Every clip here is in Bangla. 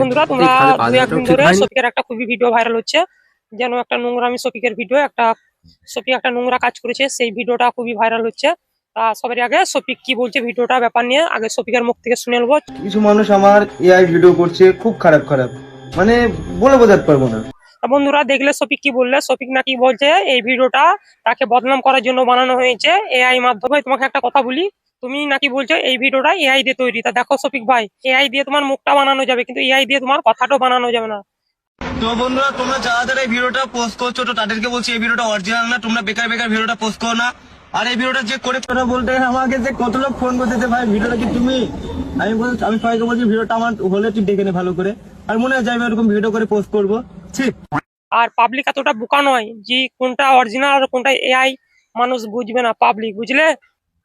বন্ধুরা তোমরা দুই একদিন ধরে। শফিকের একটা খুবই ভিডিও ভাইরাল হচ্ছে। যেন একটা নোংরামি শফিকের ভিডিও একটা শফিক একটা নোংরা কাজ করেছে সেই ভিডিওটা খুবই ভাইরাল হচ্ছে। তা সবার আগে শফিক কি বলছে ভিডিওটা ব্যাপার নিয়ে আগে শফিকের মুখ থেকে শুনে নেব। কিছু মানুষ আমার এআই ভিডিও করছে খুব খারাপ খারাপ। মানে বলে বোঝাতে পারব না। বন্ধুরা দেখলে সফিক কি বললে? শফিক নাকি বলছে, এই ভিডিওটা তাকে বদনাম করার জন্য বানানো হয়েছে এআই মাধ্যমে। তোমাকে একটা কথা বলি, তুমি নাকি বলছো, এই ভিডিওটা এআই দিয়ে তৈরি। তা দেখো সফিক ভাই, এআই দিয়ে তোমার মুখটা বানানো যাবে, কিন্তু এআই দিয়ে তোমার কথাটাও বানানো যাবে না। বন্ধুরা, তোমরা যারা যারা এই ভিডিওটা পোস্ট করছ, তো তাদেরকে বলছি, এই ভিডিওটা অরিজিনাল না, তোমরা বেকার বেকার ভিডিওটা পোস্ট করো না। আর এই ভিডিওটা যে করে কথা বলতে আমাকে যে কত লোক ফোন করতেছে ভাই ভিডিওটা কি তুমি? আমি বল আমি সবাইকে বলছি ভিডিওটা আমার হলে তুই দেখে নে ভালো করে। আর মনে হয় যাই আমি এরকম ভিডিও করে পোস্ট করব। ঠিক আর পাবলিক এতটা বোকা নয় যে কোনটা অরিজিনাল আর কোনটা এআই মানুষ বুঝবে না পাবলিক বুঝলে?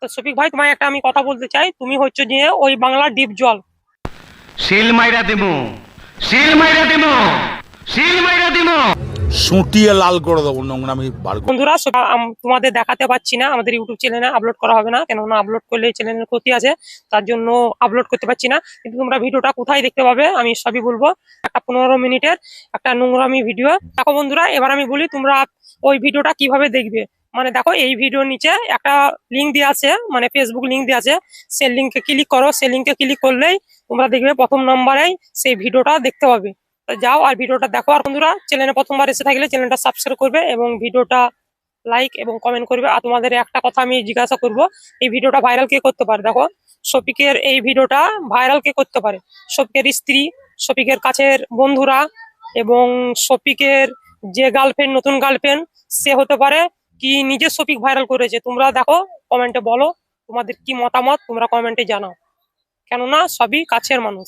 তো শফিক ভাই তোমায় একটা আমি কথা বলতে চাই। তুমি হচ্ছে যে ওই বাংলার ডিপ জল। সিল মাইরা দেবো শিল মাইরা দেবো শিল মাইরা দেবো সুটিয়ে লাল করে দেবো নোংরামি বার বন্ধুরা তোমাদের দেখাতে পাচ্ছি না। আমাদের ইউটিউব চ্যানেলে আপলোড করা হবে না, কেননা আপলোড করলে চ্যানেলের ক্ষতি আছে, তার জন্য আপলোড করতে পারছি না। কিন্তু তোমরা ভিডিওটা কোথায় দেখতে পাবে, আমি সবই বলব। একটা পনেরো মিনিটের একটা নোংরামি ভিডিও। দেখো বন্ধুরা, এবার আমি বলি তোমরা ওই ভিডিওটা কীভাবে দেখবে? মানে দেখো, এই ভিডিওর নিচে একটা লিঙ্ক দেওয়া আছে মানে ফেসবুক লিঙ্ক দেওয়া আছে। সেই লিঙ্কে ক্লিক করো, সেই লিঙ্কে ক্লিক করলেই তোমরা দেখবে প্রথম নম্বরেই সেই ভিডিওটা দেখতে পাবে। যাও আর ভিডিওটা দেখো। আর বন্ধুরা চ্যানেলে প্রথমবার এসে থাকলে চ্যানেলটা সাবস্ক্রাইব করবে এবং ভিডিওটা লাইক এবং কমেন্ট করবে। আর তোমাদের একটা কথা আমি জিজ্ঞাসা করব, এই ভিডিওটা ভাইরাল কে করতে পারে? দেখো, শফিকের এই ভিডিওটা ভাইরাল কে করতে পারে? শফিকের স্ত্রী, শফিকের কাছের বন্ধুরা এবং শফিকের যে গার্লফ্রেন্ড নতুন গার্লফ্রেন্ড সে হতে পারে কি নিজে শফিক ভাইরাল করেছে? তোমরা দেখো কমেন্টে বলো, তোমাদের কি মতামত? তোমরা কমেন্টে জানাও। কেননা, সবই কাছের মানুষ।